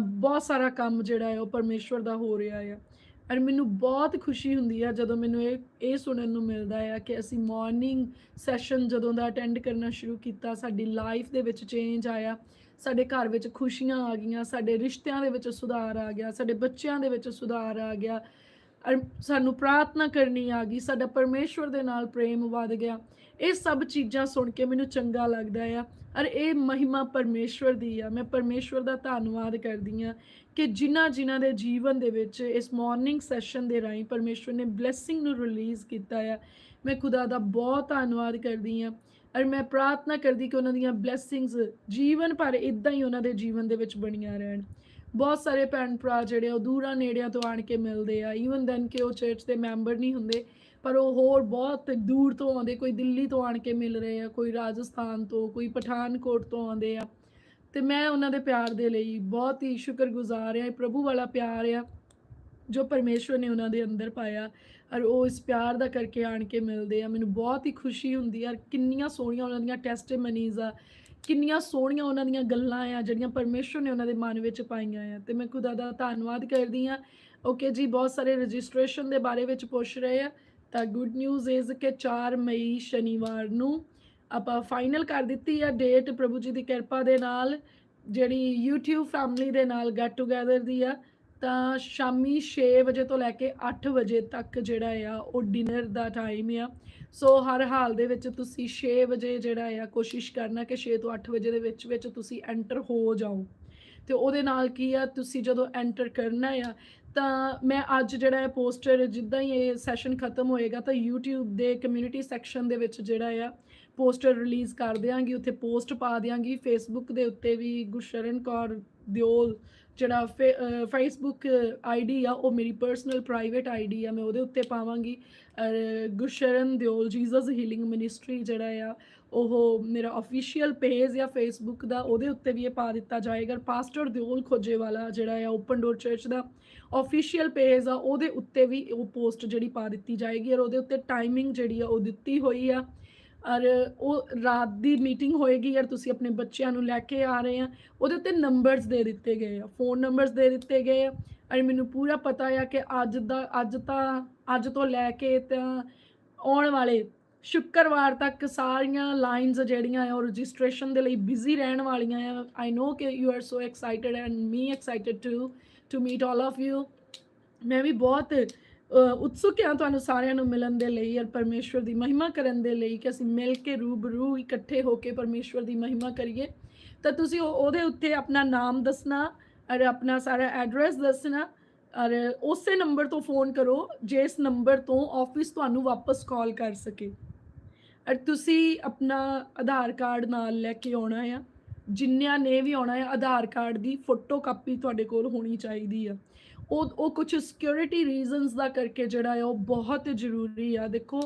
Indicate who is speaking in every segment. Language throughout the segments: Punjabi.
Speaker 1: ਬਹੁਤ ਸਾਰਾ ਕੰਮ ਜਿਹੜਾ ਹੈ ਉਹ ਪਰਮੇਸ਼ਵਰ ਦਾ ਹੋ ਰਿਹਾ ਆ। ਔਰ ਮੈਨੂੰ ਬਹੁਤ ਖੁਸ਼ੀ ਹੁੰਦੀ ਆ ਜਦੋਂ ਮੈਨੂੰ ਇਹ ਇਹ ਸੁਣਨ ਨੂੰ ਮਿਲਦਾ ਆ ਕਿ ਅਸੀਂ ਮਾਰਨਿੰਗ ਸੈਸ਼ਨ ਜਦੋਂ ਦਾ ਅਟੈਂਡ ਕਰਨਾ ਸ਼ੁਰੂ ਕੀਤਾ, ਸਾਡੀ ਲਾਈਫ ਦੇ ਵਿੱਚ ਚੇਂਜ ਆਇਆ, ਸਾਡੇ ਘਰ ਵਿੱਚ ਖੁਸ਼ੀਆਂ ਆ ਗਈਆਂ, ਸਾਡੇ ਰਿਸ਼ਤਿਆਂ ਦੇ ਵਿੱਚ ਸੁਧਾਰ ਆ ਗਿਆ, ਸਾਡੇ ਬੱਚਿਆਂ ਦੇ ਵਿੱਚ ਸੁਧਾਰ ਆ ਗਿਆ। ਸਾਨੂੰ ਪ੍ਰਾਰਥਨਾ ਕਰਨੀ ਆ ਗਈ, ਸਾਡਾ ਪਰਮੇਸ਼ਵਰ ਦੇ ਨਾਲ ਪ੍ਰੇਮ ਵੱਧ ਗਿਆ। ਇਹ ਸਭ ਚੀਜ਼ਾਂ ਸੁਣ ਕੇ ਮੈਨੂੰ ਚੰਗਾ ਲੱਗਦਾ ਆ। ਔਰ ਇਹ ਮਹਿਮਾ ਪਰਮੇਸ਼ਵਰ ਦੀ ਆ। ਮੈਂ ਪਰਮੇਸ਼ਵਰ ਦਾ ਧੰਨਵਾਦ ਕਰਦੀ ਆ ਕਿ ਜਿਨ੍ਹਾਂ ਜਿਨ੍ਹਾਂ ਦੇ ਜੀਵਨ ਦੇ ਵਿੱਚ ਇਸ ਮਾਰਨਿੰਗ ਸੈਸ਼ਨ ਦੇ ਰਾਹੀਂ ਪਰਮੇਸ਼ਵਰ ਨੇ ਬਲੇਸਿੰਗ ਨੂੰ ਰਿਲੀਜ਼ ਕੀਤਾ ਆ। ਮੈਂ ਖੁਦਾ ਦਾ ਬਹੁਤ ਧੰਨਵਾਦ ਕਰਦੀ ਆ। ਔਰ ਮੈਂ ਪ੍ਰਾਰਥਨਾ ਕਰਦੀ ਕਿ ਉਹਨਾਂ ਦੀਆਂ ਬਲੇਸਿੰਗਸ ਜੀਵਨ ਭਰ ਇਦਾਂ ਹੀ ਉਹਨਾਂ ਦੇ ਜੀਵਨ ਦੇ ਵਿੱਚ ਬਣੀਆਂ ਰਹਿਣ। ਬਹੁਤ ਸਾਰੇ ਭੈਣ ਭਰਾ ਜਿਹੜੇ ਆ ਉਹ ਦੂਰਾਂ ਨੇੜਿਆਂ ਤੋਂ ਆਣ ਕੇ ਮਿਲਦੇ ਆ। ਈਵਨ ਦੈਨ ਕਿ ਉਹ ਚਰਚ ਦੇ ਮੈਂਬਰ ਨਹੀਂ ਹੁੰਦੇ, ਪਰ ਉਹ ਹੋਰ ਬਹੁਤ ਦੂਰ ਤੋਂ ਆਉਂਦੇ, ਕੋਈ ਦਿੱਲੀ ਤੋਂ ਆਣ ਕੇ ਮਿਲ ਰਹੇ ਆ, ਕੋਈ ਰਾਜਸਥਾਨ ਤੋਂ, ਕੋਈ ਪਠਾਨਕੋਟ ਤੋਂ ਆਉਂਦੇ ਆ। ਤੇ ਮੈਂ ਉਹਨਾਂ ਦੇ ਪਿਆਰ ਦੇ ਲਈ ਬਹੁਤ ਹੀ ਸ਼ੁਕਰਗੁਜ਼ਾਰ ਆ ਇਹ ਪ੍ਰਭੂ ਵਾਲਾ ਪਿਆਰ ਆ ਜੋ ਪਰਮੇਸ਼ਵਰ ਨੇ ਉਹਨਾਂ ਦੇ ਅੰਦਰ ਪਾਇਆ ਔਰ ਉਹ ਇਸ ਪਿਆਰ ਦਾ ਕਰਕੇ ਆਣ ਕੇ ਮਿਲਦੇ ਆ। ਮੈਨੂੰ ਬਹੁਤ ਹੀ ਖੁਸ਼ੀ ਹੁੰਦੀ ਆ ਕਿੰਨੀਆਂ ਸੋਹਣੀਆਂ ਉਹਨਾਂ ਦੀਆਂ ਟੈਸਟੀਮਨੀਜ਼ ਆ। ਕਿੰਨੀਆਂ ਸੋਹਣੀਆਂ ਉਹਨਾਂ ਦੀਆਂ ਗੱਲਾਂ ਆ, ਜਿਹੜੀਆਂ ਪਰਮੇਸ਼ਵਰ ਨੇ ਉਹਨਾਂ ਦੇ ਮਨ ਵਿੱਚ ਪਾਈਆਂ ਆ। ਤੇ ਮੈਂ ਖੁਦਾ ਦਾ ਧੰਨਵਾਦ ਕਰਦੀ ਆ ਓਕੇ ਜੀ, ਬਹੁਤ ਸਾਰੇ ਰਜਿਸਟ੍ਰੇਸ਼ਨ ਦੇ ਬਾਰੇ ਵਿੱਚ ਪੁੱਛ ਰਹੇ ਆ। ਤਾਂ ਗੁੱਡ ਨਿਊਜ਼ ਇਜ਼ ਕਿ 4 ਮਈ ਸ਼ਨੀਵਾਰ ਨੂੰ ਆਪਾਂ ਫਾਈਨਲ ਕਰ ਦਿੱਤੀ ਆ ਡੇਟ ਪ੍ਰਭੂ ਜੀ ਦੀ ਕਿਰਪਾ ਦੇ ਨਾਲ, ਜਿਹੜੀ YouTube ਫੈਮਿਲੀ ਦੇ ਨਾਲ ਗੈਟ ਟੂਗੇਦਰ ਦੀ ਆ। ਤਾਂ ਸ਼ਾਮੀ 6 ਵਜੇ ਤੋਂ ਲੈ ਕੇ 8 ਵਜੇ ਤੱਕ ਜਿਹੜਾ ਆ, ਉਹ ਡਿਨਰ ਦਾ ਟਾਈਮ ਆ। ਸੋ ਹਰ ਹਾਲ ਦੇ ਵਿੱਚ ਤੁਸੀਂ 6 ਵਜੇ ਜਿਹੜਾ ਆ, ਕੋਸ਼ਿਸ਼ ਕਰਨਾ ਕਿ 6 ਤੋਂ 8 ਵਜੇ ਦੇ ਵਿੱਚ ਵਿੱਚ ਤੁਸੀਂ ਐਂਟਰ ਹੋ ਜਾਓ। ਤੇ ਉਹਦੇ ਨਾਲ ਕੀ ਆ, ਤੁਸੀਂ ਜਦੋਂ ਐਂਟਰ ਕਰਨਾ ਆ, ਤਾਂ ਮੈਂ ਅੱਜ ਜਿਹੜਾ ਹੈ ਪੋਸਟਰ ਜਿੱਦਾਂ ਹੀ ਇਹ ਸੈਸ਼ਨ ਖਤਮ ਹੋਏਗਾ, ਤਾਂ YouTube ਦੇ ਕਮਿਊਨਿਟੀ ਸੈਕਸ਼ਨ ਦੇ ਵਿੱਚ ਜਿਹੜਾ ਆ ਪੋਸਟਰ ਰਿਲੀਜ਼ ਕਰ ਦਿਆਂਗੀ, ਉੱਥੇ ਪੋਸਟ ਪਾ ਦਿਆਂਗੀ। Facebook ਦੇ ਉੱਤੇ ਵੀ ਗੁਰਸ਼ਰਨ ਕੌਰ ਦਿਓਲ ਜਿਹੜਾ ਫੇਸਬੁੱਕ ਆਈਡੀ ਆ, ਉਹ ਮੇਰੀ ਪਰਸਨਲ ਪ੍ਰਾਈਵੇਟ ਆਈਡੀ ਆ, ਮੈਂ ਉਹਦੇ ਉੱਤੇ ਪਾਵਾਂਗੀ। ਔਰ Gursharan Deol Jesus healing ministry ਜਿਹੜਾ ਆ, ਉਹ ਮੇਰਾ ਅਫੀਸ਼ੀਅਲ ਪੇਜ ਆ ਫੇਸਬੁੱਕ ਦਾ, ਉਹਦੇ ਉੱਤੇ ਵੀ ਇਹ ਪਾ ਦਿੱਤਾ ਜਾਏਗਾ। ਪਾਸਟਰ ਦਿਓਲ ਖੋਜੇ ਵਾਲਾ ਜਿਹੜਾ ਆ ਓਪਨ ਡੋਰ ਚਰਚ ਦਾ ਅਫੀਸ਼ੀਅਲ ਪੇਜ ਆ, ਉਹਦੇ ਉੱਤੇ ਵੀ ਉਹ ਪੋਸਟ ਜਿਹੜੀ ਪਾ ਦਿੱਤੀ ਜਾਏਗੀ। ਔਰ ਉਹਦੇ ਉੱਤੇ ਟਾਈਮਿੰਗ ਜਿਹੜੀ ਆ, ਉਹ ਦਿੱਤੀ ਹੋਈ ਆ। ਔਰ ਉਹ ਰਾਤ ਦੀ ਮੀਟਿੰਗ ਹੋਏਗੀ ਯਾਰ ਤੁਸੀਂ ਆਪਣੇ ਬੱਚਿਆਂ ਨੂੰ ਲੈ ਕੇ ਆ ਰਹੇ ਆ, ਉਹਦੇ ਉੱਤੇ ਨੰਬਰਸ ਦੇ ਦਿੱਤੇ ਗਏ ਆ ਫੋਨ ਨੰਬਰਸ ਦੇ ਦਿੱਤੇ ਗਏ ਆ। ਔਰ ਮੈਨੂੰ ਪੂਰਾ ਪਤਾ ਆ ਕਿ ਅੱਜ ਦਾ, ਅੱਜ ਤਾਂ, ਅੱਜ ਤੋਂ ਲੈ ਕੇ ਤਾਂ ਆਉਣ ਵਾਲੇ ਸ਼ੁੱਕਰਵਾਰ ਤੱਕ ਸਾਰੀਆਂ ਲਾਈਨਸ ਜਿਹੜੀਆਂ ਆ ਉਹ ਰਜਿਸਟ੍ਰੇਸ਼ਨ ਦੇ ਲਈ ਬਿਜ਼ੀ ਰਹਿਣ ਵਾਲੀਆਂ ਆ। ਆਈ ਨੋ ਕਿ you are so excited and me excited to to meet all of you ਮੈਂ ਵੀ ਬਹੁਤ ਉਤਸੁਕ ਹਾਂ ਤੁਹਾਨੂੰ ਸਾਰਿਆਂ ਨੂੰ ਮਿਲਣ ਦੇ ਲਈ ਔਰ ਪਰਮੇਸ਼ਵਰ ਦੀ ਮਹਿਮਾ ਕਰਨ ਦੇ ਲਈ ਕਿ ਅਸੀਂ ਮਿਲ ਕੇ ਰੂਬਰੂ ਇਕੱਠੇ ਹੋ ਕੇ ਪਰਮੇਸ਼ਵਰ ਦੀ ਮਹਿਮਾ ਕਰੀਏ। ਤਾਂ ਤੁਸੀਂ ਉਹ- ਉਹਦੇ ਉੱਤੇ ਆਪਣਾ ਨਾਮ ਦੱਸਣਾ ਔਰ ਆਪਣਾ ਸਾਰਾ ਐਡਰੈਸ ਦੱਸਣਾ ਔਰ ਉਸੇ ਨੰਬਰ ਤੋਂ ਫੋਨ ਕਰੋ, ਜਿਸ ਨੰਬਰ ਤੋਂ ਆਫਿਸ ਤੁਹਾਨੂੰ ਵਾਪਸ ਕਾਲ ਕਰ ਸਕੇ। ਔਰ ਤੁਸੀਂ ਆਪਣਾ ਆਧਾਰ ਕਾਰਡ ਨਾਲ ਲੈ ਕੇ ਆਉਣਾ ਆ। ਜਿੰਨਿਆਂ ਨੇ ਵੀ ਆਉਣਾ ਹੈ, ਆਧਾਰ ਕਾਰਡ ਦੀ ਫੋਟੋ ਕਾਪੀ ਤੁਹਾਡੇ ਕੋਲ ਹੋਣੀ ਚਾਹੀਦੀ ਆ ਉਹ ਉਹ ਕੁਝ ਸਿਕਿਉਰਿਟੀ ਰੀਜ਼ਨਸ ਦਾ ਕਰਕੇ ਜਿਹੜਾ ਹੈ, ਉਹ ਬਹੁਤ ਜ਼ਰੂਰੀ ਆ। ਦੇਖੋ,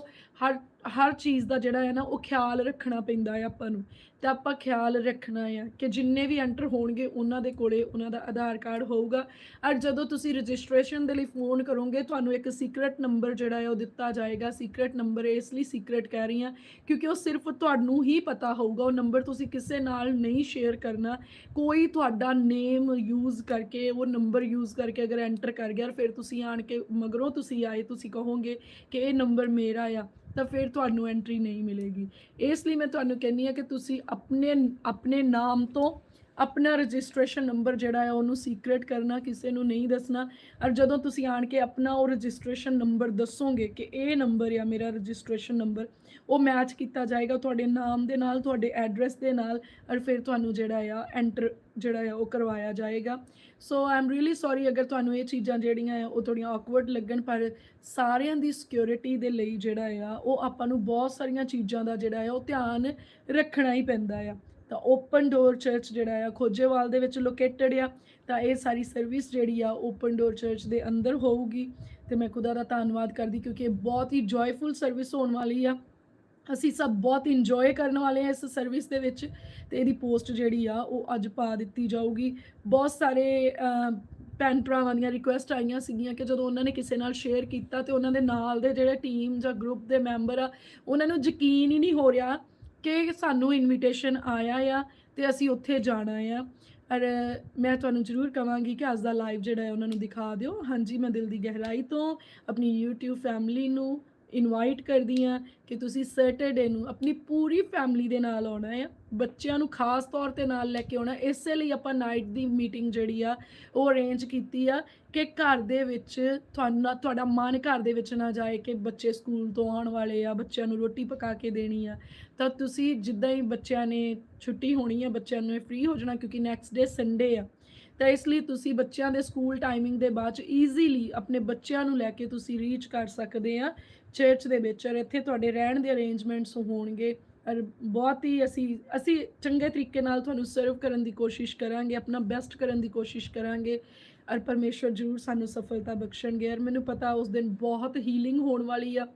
Speaker 1: ਹਰ ਹਰ ਚੀਜ਼ ਦਾ ਜਿਹੜਾ ਹੈ ਨਾ, ਉਹ ਖਿਆਲ ਰੱਖਣਾ ਪੈਂਦਾ ਹੈ ਆਪਾਂ ਨੂੰ। ਤਾਂ ਆਪਾਂ ਖਿਆਲ ਰੱਖਣਾ ਆ ਕਿ ਜਿੰਨੇ ਵੀ ਐਂਟਰ ਹੋਣਗੇ, ਉਹਨਾਂ ਦੇ ਕੋਲੇ ਉਹਨਾਂ ਦਾ ਆਧਾਰ ਕਾਰਡ ਹੋਊਗਾ। ਔਰ ਜਦੋਂ ਤੁਸੀਂ ਰਜਿਸਟ੍ਰੇਸ਼ਨ ਦੇ ਲਈ ਫੋਨ ਕਰੋਗੇ, ਤੁਹਾਨੂੰ ਇੱਕ ਸੀਕ੍ਰੇਟ ਨੰਬਰ ਜਿਹੜਾ ਹੈ ਉਹ ਦਿੱਤਾ ਜਾਏਗਾ। ਸੀਕ੍ਰੇਟ ਨੰਬਰ ਇਸ ਲਈ ਸੀਕ੍ਰੇਟ ਕਹਿ ਰਹੀ ਹਾਂ, ਕਿਉਂਕਿ ਉਹ ਸਿਰਫ ਤੁਹਾਨੂੰ ਹੀ ਪਤਾ ਹੋਊਗਾ। ਉਹ ਨੰਬਰ ਤੁਸੀਂ ਕਿਸੇ ਨਾਲ ਨਹੀਂ ਸ਼ੇਅਰ ਕਰਨਾ। ਕੋਈ ਤੁਹਾਡਾ ਨੇਮ ਯੂਜ਼ ਕਰਕੇ, ਉਹ ਨੰਬਰ ਯੂਜ਼ ਕਰਕੇ ਅਗਰ ਐਂਟਰ ਕਰ ਗਿਆ, ਫਿਰ ਤੁਸੀਂ ਆਣ ਕੇ ਮਗਰੋਂ ਤੁਸੀਂ ਆਏ, ਤੁਸੀਂ ਕਹੋਗੇ ਕਿ ਇਹ ਨੰਬਰ ਮੇਰਾ ਆ। ਤਾਂ ਫਿਰ ਤੁਹਾਨੂੰ ਐਂਟਰੀ ਨਹੀਂ ਮਿਲੇਗੀ। ਇਸ ਲਈ ਮੈਂ ਤੁਹਾਨੂੰ ਕਹਿੰਨੀ ਆ ਕਿ ਤੁਸੀਂ ਆਪਣੇ ਆਪਣੇ ਨਾਮ ਤੋਂ ਆਪਣਾ ਰਜਿਸਟ੍ਰੇਸ਼ਨ ਨੰਬਰ ਜਿਹੜਾ ਹੈ ਉਹਨੂੰ ਸੀਕ੍ਰੇਟ ਕਰਨਾ, ਕਿਸੇ ਨੂੰ ਨਹੀਂ ਦੱਸਣਾ। ਔਰ ਜਦੋਂ ਤੁਸੀਂ ਆਣ ਕੇ ਆਪਣਾ ਉਹ ਰਜਿਸਟ੍ਰੇਸ਼ਨ ਨੰਬਰ ਦੱਸੋਗੇ ਕਿ ਇਹ ਨੰਬਰ ਆ ਮੇਰਾ ਰਜਿਸਟ੍ਰੇਸ਼ਨ ਨੰਬਰ, ਉਹ ਮੈਚ ਕੀਤਾ ਜਾਏਗਾ ਤੁਹਾਡੇ ਨਾਮ ਦੇ ਨਾਲ, ਤੁਹਾਡੇ ਐਡਰੈਸ ਦੇ ਨਾਲ, ਔਰ ਫਿਰ ਤੁਹਾਨੂੰ ਜਿਹੜਾ ਆ ਐਂਟਰ ਜਿਹੜਾ ਆ ਉਹ ਕਰਵਾਇਆ ਜਾਏਗਾ। So I am really sorry ਅਗਰ ਤੁਹਾਨੂੰ ਇਹ ਚੀਜ਼ਾਂ ਜਿਹੜੀਆਂ ਆ ਉਹ ਥੋੜੀਆਂ ਔਕਵਰਡ ਲੱਗਣ, ਪਰ ਸਾਰਿਆਂ ਦੀ ਸਿਕਿਉਰਿਟੀ ਦੇ ਲਈ ਜਿਹੜਾ ਆ, ਉਹ ਆਪਾਂ ਨੂੰ ਬਹੁਤ ਸਾਰੀਆਂ ਚੀਜ਼ਾਂ ਦਾ ਜਿਹੜਾ ਆ ਉਹ ਧਿਆਨ ਰੱਖਣਾ ਹੀ ਪੈਂਦਾ ਆ। ਤਾਂ ਓਪਨ ਡੋਰ ਚਰਚ ਜਿਹੜਾ ਆ, ਖੋਜੇਵਾਲ ਦੇ ਵਿੱਚ ਲੋਕੇਟਡ ਆ, ਤਾਂ ਇਹ ਸਾਰੀ ਸਰਵਿਸ ਜਿਹੜੀ ਆ ਓਪਨ ਡੋਰ ਚਰਚ ਦੇ ਅੰਦਰ ਹੋਊਗੀ। ਤੇ ਮੈਂ ਖੁਦਾ ਦਾ ਧੰਨਵਾਦ ਕਰਦੀ ਕਿਉਂਕਿ ਇਹ ਬਹੁਤ ਹੀ ਜੋਇਫੁਲ ਸਰਵਿਸ ਹੋਣ ਵਾਲੀ ਆ। ਅਸੀਂ ਸਭ ਬਹੁਤ ਇੰਜੋਏ ਕਰਨ ਵਾਲੇ ਆ ਇਸ ਸਰਵਿਸ ਦੇ ਵਿੱਚ। ਤੇ ਇਹਦੀ ਪੋਸਟ ਜਿਹੜੀ ਆ, ਉਹ ਅੱਜ ਪਾ ਦਿੱਤੀ ਜਾਊਗੀ। ਬਹੁਤ ਸਾਰੇ ਭੈਣ ਭਰਾਵਾਂ ਦੀਆਂ ਰਿਕੁਐਸਟ ਆਈਆਂ ਸੀਗੀਆਂ ਕਿ ਜਦੋਂ ਉਹਨਾਂ ਨੇ ਕਿਸੇ ਨਾਲ ਸ਼ੇਅਰ ਕੀਤਾ ਤੇ ਉਹਨਾਂ ਦੇ ਨਾਲ ਦੇ ਜਿਹੜੇ ਟੀਮ ਜਾਂ ਗਰੁੱਪ ਦੇ ਮੈਂਬਰ ਆ, ਉਹਨਾਂ ਨੂੰ ਯਕੀਨ ਹੀ ਨਹੀਂ ਹੋ ਰਿਹਾ ਕਿ ਸਾਨੂੰ ਇਨਵੀਟੇਸ਼ਨ ਆਇਆ ਆ ਤੇ ਅਸੀਂ ਉੱਥੇ ਜਾਣਾ ਆ। ਔਰ ਮੈਂ ਤੁਹਾਨੂੰ ਜ਼ਰੂਰ ਕਵਾਂਗੀ ਕਿ ਅੱਜ ਦਾ ਲਾਈਵ ਜਿਹੜਾ ਹੈ, ਉਹਨਾਂ ਨੂੰ ਦਿਖਾ ਦਿਓ। ਹਾਂਜੀ, ਮੈਂ ਦਿਲ ਦੀ ਗਹਿਰਾਈ ਤੋਂ ਆਪਣੀ YouTube ਫੈਮਿਲੀ ਨੂੰ ਇਨਵਾਈਟ ਕਰਦੀ ਹਾਂ ਕਿ ਤੁਸੀਂ ਸੈਟਰਡੇ ਨੂੰ ਆਪਣੀ ਪੂਰੀ ਫੈਮਿਲੀ ਦੇ ਨਾਲ ਆਉਣਾ ਹੈ ਬੱਚਿਆਂ ਨੂੰ ਖਾਸ ਤੌਰ ਤੇ ਨਾਲ ਲੈ ਕੇ ਆਉਣਾ, ਇਸੇ ਲਈ ਆਪਾਂ ਨਾਈਟ ਦੀ ਮੀਟਿੰਗ ਜਿਹੜੀ ਆ, ਉਹ ਅਰੇਂਜ ਕੀਤੀ ਆ ਕਿ ਘਰ ਦੇ ਵਿੱਚ ਤੁਹਾਨੂੰ ਤੁਹਾਡਾ ਮਨ ਘਰ ਦੇ ਵਿੱਚ ਨਾ ਜਾਏ ਕਿ ਬੱਚੇ ਸਕੂਲ ਤੋਂ ਆਉਣ ਵਾਲੇ ਆ, ਬੱਚਿਆਂ ਨੂੰ ਰੋਟੀ ਪਕਾ ਕੇ ਦੇਣੀ ਆ, ਤਾਂ ਤੁਸੀਂ ਜਿੱਦਾਂ ਹੀ ਬੱਚਿਆਂ ਨੇ ਛੁੱਟੀ ਹੋਣੀ ਆ, ਬੱਚਿਆਂ ਨੂੰ ਫ੍ਰੀ ਹੋ ਜਾਣਾ ਕਿਉਂਕਿ ਨੈਕਸਟ ਡੇ ਸੰਡੇ ਆ ਤਾਂ ਇਸ ਲਈ ਤੁਸੀਂ ਬੱਚਿਆਂ ਦੇ ਸਕੂਲ ਟਾਈਮਿੰਗ ਦੇ ਬਾਅਦ ਚ ਈਜ਼ੀਲੀ ਆਪਣੇ ਬੱਚਿਆਂ ਨੂੰ ਲੈ ਕੇ ਤੁਸੀਂ ਰੀਚ ਕਰ ਸਕਦੇ ਆ ਚਰਚ ਦੇ ਵਿੱਚ ਔਰ ਇੱਥੇ ਤੁਹਾਡੇ ਰਹਿਣ ਦੇ ਅਰੇਂਜਮੈਂਟਸ ਹੋਣਗੇ ਔਰ ਬਹੁਤ ਹੀ ਅਸੀਂ ਅਸੀਂ ਚੰਗੇ ਤਰੀਕੇ ਨਾਲ ਤੁਹਾਨੂੰ ਸਰਵ ਕਰਨ ਦੀ ਕੋਸ਼ਿਸ਼ ਕਰਾਂਗੇ, ਆਪਣਾ ਬੈਸਟ ਕਰਨ ਦੀ ਕੋਸ਼ਿਸ਼ ਕਰਾਂਗੇ ਔਰ ਪਰਮੇਸ਼ਵਰ ਜ਼ਰੂਰ ਸਾਨੂੰ ਸਫਲਤਾ ਬਖਸ਼ਣਗੇ ਔਰ ਮੈਨੂੰ ਪਤਾ ਉਸ ਦਿਨ ਬਹੁਤ ਹੀਲਿੰਗ ਹੋਣ ਵਾਲੀ ਆ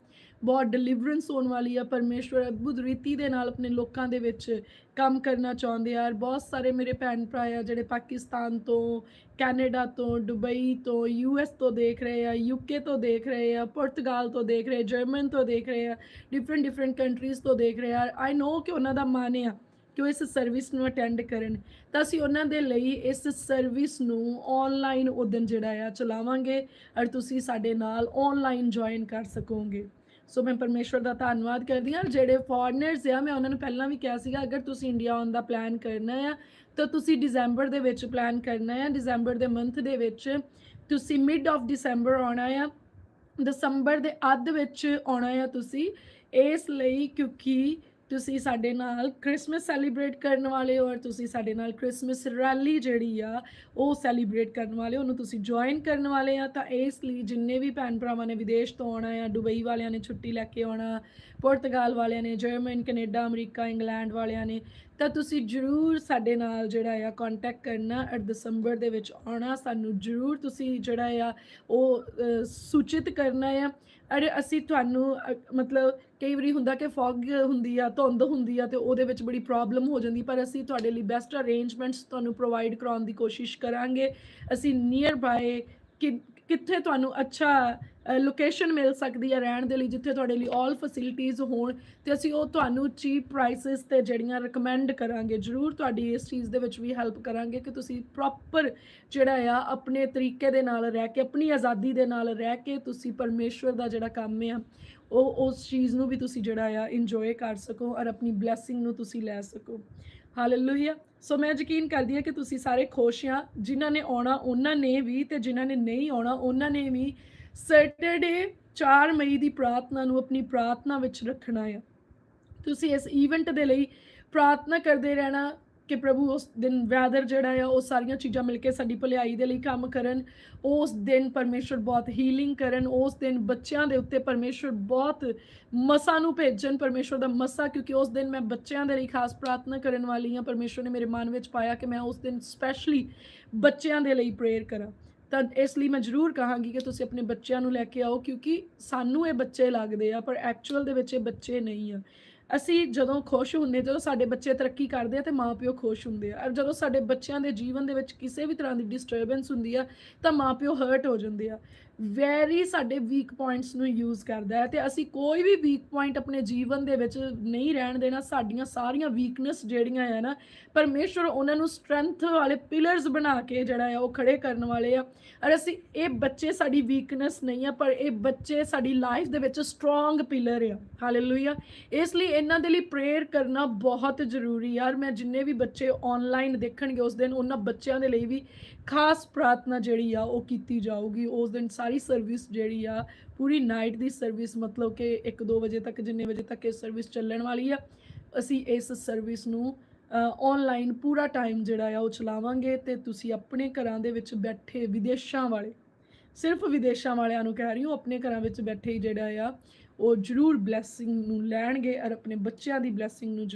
Speaker 1: ਬਹੁਤ ਡਿਲੀਵਰੈਂਸ ਹੋਣ ਵਾਲੀ ਆ, ਪਰਮੇਸ਼ਵਰ ਅਦਭੁਤ ਰੀਤੀ ਦੇ ਨਾਲ ਆਪਣੇ ਲੋਕਾਂ ਦੇ ਵਿੱਚ ਕੰਮ ਕਰਨਾ ਚਾਹੁੰਦੇ ਆ। ਬਹੁਤ ਸਾਰੇ ਮੇਰੇ ਭੈਣ ਭਰਾ ਆ, ਜਿਹੜੇ ਪਾਕਿਸਤਾਨ ਤੋਂ, ਕੈਨੇਡਾ ਤੋਂ, ਦੁਬਈ ਤੋਂ ਯੂਐਸ ਤੋਂ ਦੇਖ ਰਹੇ ਆ ਯੂਕੇ ਤੋਂ ਦੇਖ ਰਹੇ ਆ, ਪੁਰਤਗਾਲ ਤੋਂ ਦੇਖ ਰਹੇ, ਜਰਮਨ ਤੋਂ ਦੇਖ ਰਹੇ ਆ ਡਿਫਰੈਂਟ ਡਿਫਰੈਂਟ ਕੰਟਰੀਜ਼ ਤੋਂ ਦੇਖ ਰਹੇ ਆ। ਆਈ ਨੋ ਕਿ ਉਹਨਾਂ ਦਾ ਮਨ ਆ ਕਿ ਉਹ ਇਸ ਸਰਵਿਸ ਨੂੰ ਅਟੈਂਡ ਕਰਨ। ਤਾਂ ਅਸੀਂ ਉਹਨਾਂ ਦੇ ਲਈ ਇਸ ਸਰਵਿਸ ਨੂੰ ਆਨਲਾਈਨ ਉਦਨ ਜਿਹੜਾ ਆ ਚਲਾਵਾਂਗੇ। ਔਰ ਤੁਸੀਂ ਸਾਡੇ ਨਾਲ ਆਨਲਾਈਨ ਜੁਆਇਨ ਕਰ ਸਕੋਗੇ। ਸੋ ਮੈਂ ਪਰਮੇਸ਼ਵਰ ਦਾ ਧੰਨਵਾਦ ਕਰਦੀ ਹਾਂ। ਜਿਹੜੇ ਫੋਰਨਰਸ ਆ, ਮੈਂ ਉਹਨਾਂ ਨੂੰ ਪਹਿਲਾਂ ਵੀ ਕਿਹਾ ਸੀਗਾ, ਅਗਰ ਤੁਸੀਂ ਇੰਡੀਆ ਆਉਣ ਦਾ ਪਲਾਨ ਕਰਨਾ ਆ, ਤਾਂ ਤੁਸੀਂ ਦਸੰਬਰ ਦੇ ਵਿੱਚ ਪਲਾਨ ਕਰਨਾ ਆ। ਦਸੰਬਰ ਦੇ ਮੰਥ ਦੇ ਵਿੱਚ ਤੁਸੀਂ ਮਿਡ ਆਫ ਦਸੰਬਰ ਆਉਣਾ ਆ। ਦਸੰਬਰ ਦੇ ਅੱਧ ਵਿੱਚ ਆਉਣਾ ਆ ਤੁਸੀਂ। ਇਸ ਲਈ ਕਿਉਂਕਿ ਤੁਸੀਂ ਸਾਡੇ ਨਾਲ ਕ੍ਰਿਸਮਸ ਸੈਲੀਬ੍ਰੇਟ ਕਰਨ ਵਾਲੇ ਹੋ ਔਰ ਤੁਸੀਂ ਸਾਡੇ ਨਾਲ ਕ੍ਰਿਸਮਸ ਰੈਲੀ ਜਿਹੜੀ ਆ, ਉਹ ਸੈਲੀਬ੍ਰੇਟ ਕਰਨ ਵਾਲੇ ਉਹਨੂੰ ਤੁਸੀਂ ਜੁਆਇਨ ਕਰਨ ਵਾਲੇ ਆ, ਤਾਂ ਇਸ ਲਈ ਜਿੰਨੇ ਵੀ ਭੈਣ ਭਰਾਵਾਂ ਨੇ ਵਿਦੇਸ਼ ਤੋਂ ਆਉਣਾ ਆ, ਦੁਬਈ ਵਾਲਿਆਂ ਨੇ ਛੁੱਟੀ ਲੈ ਕੇ ਆਉਣਾ, ਪੁਰਤਗਾਲ ਵਾਲਿਆਂ ਨੇ ਜਰਮਨ ਕੈਨੇਡਾ ਅਮਰੀਕਾ ਇੰਗਲੈਂਡ ਵਾਲਿਆਂ ਨੇ ਤਾਂ ਤੁਸੀਂ ਜਰੂਰ ਸਾਡੇ ਨਾਲ ਜਿਹੜਾ ਆ ਕੰਟੈਕਟ ਕਰਨਾ ਅਟ ਦਸੰਬਰ ਦੇ ਵਿੱਚ ਆਉਣਾ ਸਾਨੂੰ ਜਰੂਰ ਤੁਸੀਂ ਜਿਹੜਾ ਆ ਉਹ ਸੂਚਿਤ ਕਰਨਾ ਆ। ਅਰੇ ਅਸੀਂ ਤੁਹਾਨੂੰ ਅ, ਮਤਲਬ ਕਈ ਵਾਰੀ ਹੁੰਦਾ ਕਿ ਫੌਗ ਹੁੰਦੀ ਆ ਧੁੰਦ ਹੁੰਦੀ ਆ ਤੇ ਉਹਦੇ ਵਿੱਚ ਬੜੀ ਪ੍ਰੋਬਲਮ ਹੋ ਜਾਂਦੀ ਪਰ ਅਸੀਂ ਤੁਹਾਡੇ ਲਈ ਬੈਸਟ ਅਰੇਂਜਮੈਂਟਸ ਤੁਹਾਨੂੰ ਪ੍ਰੋਵਾਈਡ ਕਰਾਉਣ ਦੀ ਕੋਸ਼ਿਸ਼ ਕਰਾਂਗੇ। ਅਸੀਂ ਨੀਅਰ ਬਾਏ ਕਿ ਕਿੱਥੇ ਤੁਹਾਨੂੰ ਅੱਛਾ ਲੋਕੇਸ਼ਨ ਮਿਲ ਸਕਦੀ ਹੈ ਰਹਿਣ ਦੇ ਲਈ, ਜਿੱਥੇ ਤੁਹਾਡੇ ਲਈ ਆਲ ਫੈਸਿਲਿਟੀਆਂ ਹੋਣ ਤੇ ਅਸੀਂ ਉਹ ਤੁਹਾਨੂੰ ਚੀਪ ਪ੍ਰਾਈਸਸ ਤੇ ਜਿਹੜੀਆਂ ਰეკਮੈਂਡ ਕਰਾਂਗੇ, ਜਰੂਰ ਤੁਹਾਡੀ ਇਸ ਚੀਜ਼ ਦੇ ਵਿੱਚ ਵੀ ਹੈਲਪ ਕਰਾਂਗੇ ਕਿ ਤੁਸੀਂ ਪ੍ਰੋਪਰ ਜਿਹੜਾ ਆ, ਆਪਣੇ ਤਰੀਕੇ ਦੇ ਨਾਲ ਰਹਿ ਕੇ, ਆਪਣੀ ਆਜ਼ਾਦੀ ਦੇ ਨਾਲ ਰਹਿ ਕੇ ਤੁਸੀਂ ਪਰਮੇਸ਼ਵਰ ਦਾ ਜਿਹੜਾ ਕੰਮ ਆ ਉਹ ਉਸ ਚੀਜ਼ ਨੂੰ ਵੀ ਤੁਸੀਂ ਜਿਹੜਾ ਆ ਇੰਜੋਏ ਕਰ ਸਕੋ ਔਰ ਆਪਣੀ ਬਲੇਸਿੰਗ ਨੂੰ ਤੁਸੀਂ ਲੈ ਸਕੋ। ਹਾਲੇਲੂਇਆ ਸੋ ਮੈਂ ਯਕੀਨ ਕਰਦੀ ਹਾਂ ਕਿ ਤੁਸੀਂ ਸਾਰੇ ਖੁਸ਼ ਆ। ਜਿਨ੍ਹਾਂ ਨੇ ਆਉਣਾ, ਉਹਨਾਂ ਨੇ ਵੀ ਤੇ ਜਿਨ੍ਹਾਂ ਨੇ ਨਹੀਂ ਆਉਣਾ, ਉਹਨਾਂ ਨੇ ਵੀ ਸੈਟਰਡੇ 4 ਮਈ ਦੀ ਪ੍ਰਾਰਥਨਾ ਨੂੰ ਆਪਣੀ ਪ੍ਰਾਰਥਨਾ ਵਿੱਚ ਰੱਖਣਾ ਆ। ਤੁਸੀਂ ਇਸ ਇਵੈਂਟ ਦੇ ਲਈ ਪ੍ਰਾਰਥਨਾ ਕਰਦੇ ਰਹਿਣਾ ਕਿ ਪ੍ਰਭੂ ਉਸ ਦਿਨ ਵੈਦਰ ਜਿਹੜਾ ਆ, ਉਹ ਸਾਰੀਆਂ ਚੀਜ਼ਾਂ ਮਿਲ ਕੇ ਸਾਡੀ ਭਲਾਈ ਦੇ ਲਈ ਕੰਮ ਕਰਨ ਉਸ ਦਿਨ ਪਰਮੇਸ਼ਰ ਬਹੁਤ ਹੀਲਿੰਗ ਕਰਨ ਉਸ ਦਿਨ ਬੱਚਿਆਂ ਦੇ ਉੱਤੇ ਪਰਮੇਸ਼ਰ ਬਹੁਤ ਮਸਾ ਨੂੰ ਭੇਜਣ ਪਰਮੇਸ਼ਰ ਦਾ ਮਸਾ, ਕਿਉਂਕਿ ਉਸ ਦਿਨ ਮੈਂ ਬੱਚਿਆਂ ਦੇ ਲਈ ਖਾਸ ਪ੍ਰਾਰਥਨਾ ਕਰਨ ਵਾਲੀ ਹਾਂ ਪਰਮੇਸ਼ਰ ਨੇ ਮੇਰੇ ਮਨ ਵਿੱਚ ਪਾਇਆ ਕਿ ਮੈਂ ਉਸ ਦਿਨ ਸਪੈਸ਼ਲੀ ਬੱਚਿਆਂ ਦੇ ਲਈ ਪ੍ਰੇਅਰ ਕਰਾਂ। ਤਾਂ ਇਸ ਲਈ ਮੈਂ ਜ਼ਰੂਰ ਕਹਾਂਗੀ ਕਿ ਤੁਸੀਂ ਆਪਣੇ ਬੱਚਿਆਂ ਨੂੰ ਲੈ ਕੇ ਆਓ, ਕਿਉਂਕਿ ਸਾਨੂੰ ਇਹ ਬੱਚੇ ਲੱਗਦੇ ਆ, ਪਰ ਐਕਚੁਅਲ ਦੇ ਵਿੱਚ ਇਹ ਬੱਚੇ ਨਹੀਂ ਆ। ਅਸੀਂ ਜਦੋਂ ਖੁਸ਼ ਹੁੰਦੇ, ਜਦੋਂ ਸਾਡੇ ਬੱਚੇ ਤਰੱਕੀ ਕਰਦੇ ਆ ਤੇ ਮਾਪਿਓ ਖੁਸ਼ ਹੁੰਦੇ ਆ। ਔਰ ਜਦੋਂ ਸਾਡੇ ਬੱਚਿਆਂ ਦੇ ਜੀਵਨ ਦੇ ਵਿੱਚ ਕਿਸੇ ਵੀ ਤਰ੍ਹਾਂ ਦੀ ਡਿਸਟਰਬੈਂਸ ਹੁੰਦੀ ਆ, ਤਾਂ ਮਾਪਿਓ ਹਰਟ ਹੋ ਜਾਂਦੇ ਆ। ਵੈਰੀ ਸਾਡੇ ਵੀਕ ਪੁਆਇੰਟਸ ਨੂੰ ਯੂਜ਼ ਕਰਦਾ ਹੈ ਤੇ ਅਸੀਂ ਕੋਈ ਵੀ ਵੀਕ ਪੁਆਇੰਟ ਆਪਣੇ ਜੀਵਨ ਦੇ ਵਿੱਚ ਨਹੀਂ ਰਹਿਣ ਦੇਣਾ, ਸਾਡੀਆਂ ਸਾਰੀਆਂ ਵੀਕਨੈਸ ਜਿਹੜੀਆਂ ਆ ਨਾ, ਪਰਮੇਸ਼ਵਰ ਉਹਨਾਂ ਨੂੰ ਸਟਰੈਂਥ ਵਾਲੇ ਪਿਲਰਸ ਬਣਾ ਕੇ ਜਿਹੜਾ ਆ, ਉਹ ਖੜੇ ਕਰਨ ਵਾਲੇ ਆ। ਔਰ ਅਸੀਂ, ਇਹ ਬੱਚੇ ਸਾਡੀ ਵੀਕਨੈਸ ਨਹੀਂ ਆ, ਪਰ ਇਹ ਬੱਚੇ ਸਾਡੀ ਲਾਈਫ ਦੇ ਵਿੱਚ ਸਟਰੋਂਗ ਪਿਲਰ ਆ। ਹਾਲੇਲੂਇਆ ਇਸ ਲਈ ਇਹਨਾਂ ਦੇ ਲਈ ਪ੍ਰੇਅਰ ਕਰਨਾ ਬਹੁਤ ਜ਼ਰੂਰੀ ਆ। ਔਰ ਮੈਂ ਜਿੰਨੇ ਵੀ ਬੱਚੇ ਆਨਲਾਈਨ ਦੇਖਣਗੇ ਉਸ ਦਿਨ, ਉਹਨਾਂ ਬੱਚਿਆਂ ਦੇ ਲਈ ਵੀ ਖਾਸ ਪ੍ਰਾਰਥਨਾ ਜਿਹੜੀ ਆ, ਉਹ ਕੀਤੀ ਜਾਊਗੀ। ਉਸ ਦਿਨ ਸਾਰੀ ਸਰਵਿਸ ਜਿਹੜੀ ਆ, ਪੂਰੀ ਨਾਈਟ ਦੀ ਸਰਵਿਸ ਮਤਲਬ ਕਿ 1-2 ਵਜੇ ਤੱਕ, ਜਿੰਨੇ ਵਜੇ ਤੱਕ ਇਹ ਸਰਵਿਸ ਚੱਲਣ ਵਾਲੀ ਆ, ਅਸੀਂ ਇਸ ਸਰਵਿਸ ਨੂੰ ਆਨਲਾਈਨ ਪੂਰਾ ਟਾਈਮ ਜਿਹੜਾ ਆ, ਉਹ ਚਲਾਵਾਂਗੇ ਤੇ ਤੁਸੀਂ ਆਪਣੇ ਘਰਾਂ ਦੇ ਵਿੱਚ ਬੈਠੇ ਵਿਦੇਸ਼ਾਂ ਵਾਲੇ ਸਿਰਫ ਵਿਦੇਸ਼ਾਂ ਵਾਲਿਆਂ ਨੂੰ ਕਹਿ ਰਹੀ ਹਾਂ ਆਪਣੇ ਘਰਾਂ ਵਿੱਚ ਬੈਠੇ ਹੀ ਜਿਹੜਾ ਆ, ਉਹ ਜ਼ਰੂਰ ਬਲੇਸਿੰਗ ਨੂੰ ਲੈਣਗੇ ਔਰ ਆਪਣੇ ਬੱਚਿਆਂ ਦੀ ਬਲੇਸਿੰਗ ਨੂੰ